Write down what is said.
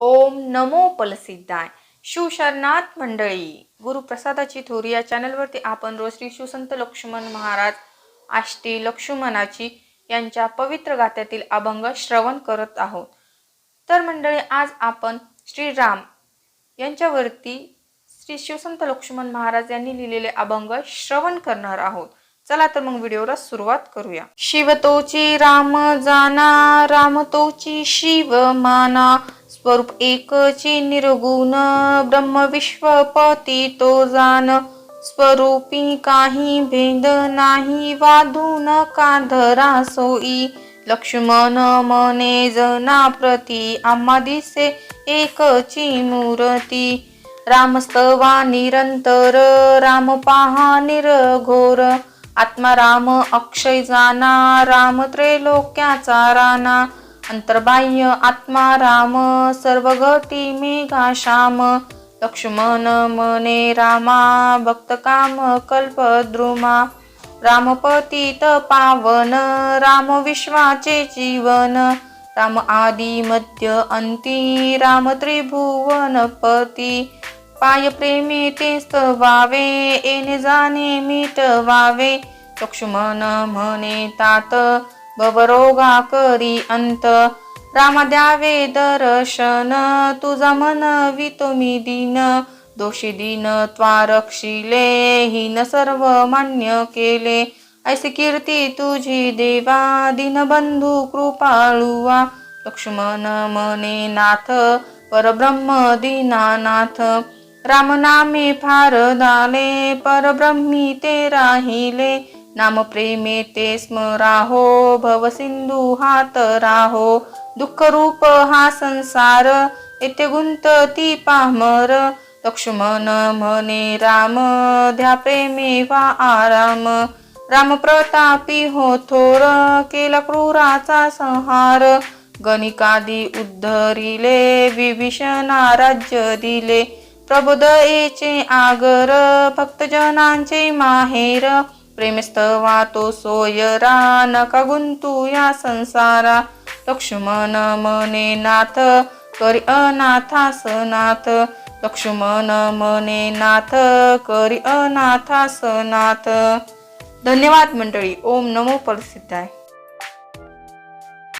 ओम नमो पलसिद्धाय शिवशरणात मंडळी गुरुप्रसादाची थोरी या चॅनलवरती आपण रोज श्री शिवसंत लक्ष्मण महाराज आष्टी लक्ष्मणाची यांच्या पवित्र गात्यातील अभंग श्रवण करत आहोत. तर मंडळी आज आपण श्रीराम यांच्यावरती श्री शिवसंत लक्ष्मण महाराज यांनी लिहिलेले अभंग श्रवण करणार आहोत. चला तर मग व्हिडिओला सुरुवात करूया. शिव तोची राम जाना राम तोची शिव माना स्वरूप एकची निर्गुण ब्रह्म विश्वपती तो जान। स्वरूपी काही भेद नाही वाधून का धरा सोई। लक्ष्मण मने जना प्रती आम्हा दिसे एकची मूर्ती रामस्तवा निरंतर राम पहा निरघोर। आत्मा राम अक्षय जाना राम त्रैलोक्याचा राणा। अंतर्बाह्य आत्मा राम सर्व गती मेघा श्याम। लक्ष्मण मने रामा भक्त काम कल्पद्रुमा रामपतीत पावन राम विश्वाचे जीवन। राम आदि मध्य अंती राम त्रिभुवनपती पाय प्रेमी ते स्तवावे येणे जाणे मिटवावे लक्ष्मण म्हणे तात भवरोगा करी अंत. राम द्यावे दर्शन तुझा मन वितोमी दिन. दोषी दिन त्वा रक्षिले हिन सर्व मान्य केले. ऐसी कीर्ती तुझी देवा दीनबंधू कृपाळुवा. लक्ष्मण मने नाथ परब्रह्म दीनानाथ. राम नामे फार दाले परब्रह्मी ते राहिले. नाम प्रेमे ते स्मराहो भव सिंधू हात राहो. दुःख रूप हा संसार येथे गुंतती पामर. लक्ष्मण म्हणे राम ध्या प्रेमे वा आराम. राम प्रतापी हो थोर केला क्रूराचा संहार. गणिकादी उद्धरिले विभीषणा राज्य दिले. प्रबोधयेचे आगर भक्तजनांचे माहेर. प्रेमस्तवा तो सोयरा का गुंतू या संसारा। लक्ष्मण मने नाथ करी अनाथास नाथ लक्ष्मण मने नाथ करी अनाथास नाथ धन्यवाद मंडळी ओम नमो परसिद्धाय।